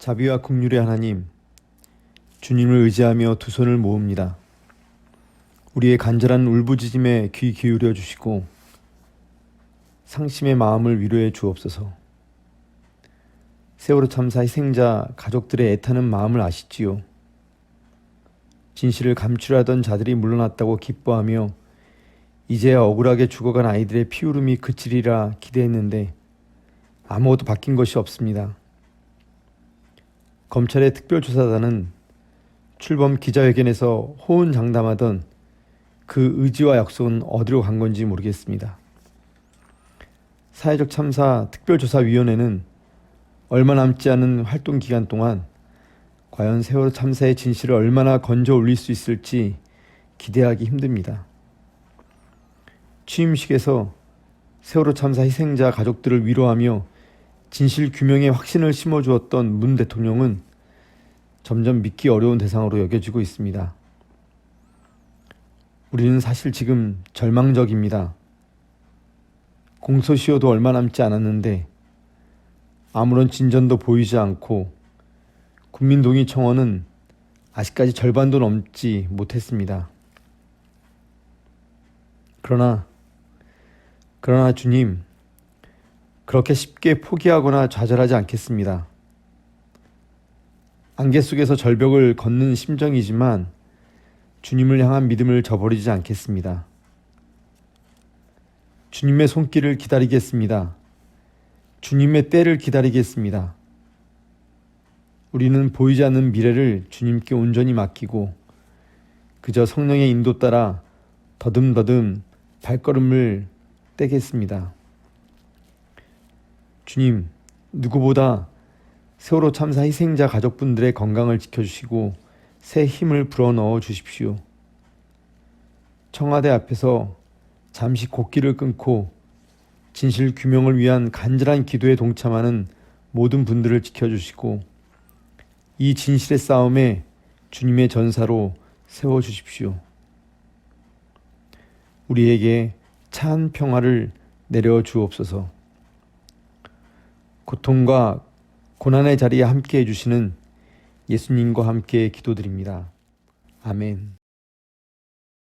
자비와 긍휼의 하나님, 주님을 의지하며 두 손을 모읍니다. 우리의 간절한 울부짖음에 귀 기울여 주시고 상심의 마음을 위로해 주옵소서. 세월호 참사 희생자 가족들의 애타는 마음을 아시지요. 진실을 감추려던 자들이 물러났다고 기뻐하며 이제야 억울하게 죽어간 아이들의 피울음이 그치리라 기대했는데 아무것도 바뀐 것이 없습니다. 검찰의 특별조사단은 출범 기자회견에서 호언장담하던 그 의지와 약속은 어디로 간 건지 모르겠습니다. 사회적 참사 특별조사위원회는 얼마 남지 않은 활동 기간 동안 과연 세월호 참사의 진실을 얼마나 건져 올릴 수 있을지 기대하기 힘듭니다. 취임식에서 세월호 참사 희생자 가족들을 위로하며 진실 규명에 확신을 심어주었던 문 대통령은 점점 믿기 어려운 대상으로 여겨지고 있습니다. 우리는 사실 지금 절망적입니다. 공소시효도 얼마 남지 않았는데 아무런 진전도 보이지 않고 국민동의 청원은 아직까지 절반도 넘지 못했습니다. 그러나 그러나 주님 그렇게 쉽게 포기하거나 좌절하지 않겠습니다. 안개 속에서 절벽을 걷는 심정이지만 주님을 향한 믿음을 저버리지 않겠습니다. 주님의 손길을 기다리겠습니다. 주님의 때를 기다리겠습니다. 우리는 보이지 않는 미래를 주님께 온전히 맡기고 그저 성령의 인도 따라 더듬더듬 발걸음을 떼겠습니다. 주님, 누구보다 세월호 참사 희생자 가족분들의 건강을 지켜주시고 새 힘을 불어넣어 주십시오. 청와대 앞에서 잠시 곡기를 끊고 진실 규명을 위한 간절한 기도에 동참하는 모든 분들을 지켜주시고 이 진실의 싸움에 주님의 전사로 세워 주십시오. 우리에게 찬 평화를 내려 주옵소서. 고통과 고난의 자리에 함께 해주시는 예수님과 함께 기도드립니다. 아멘.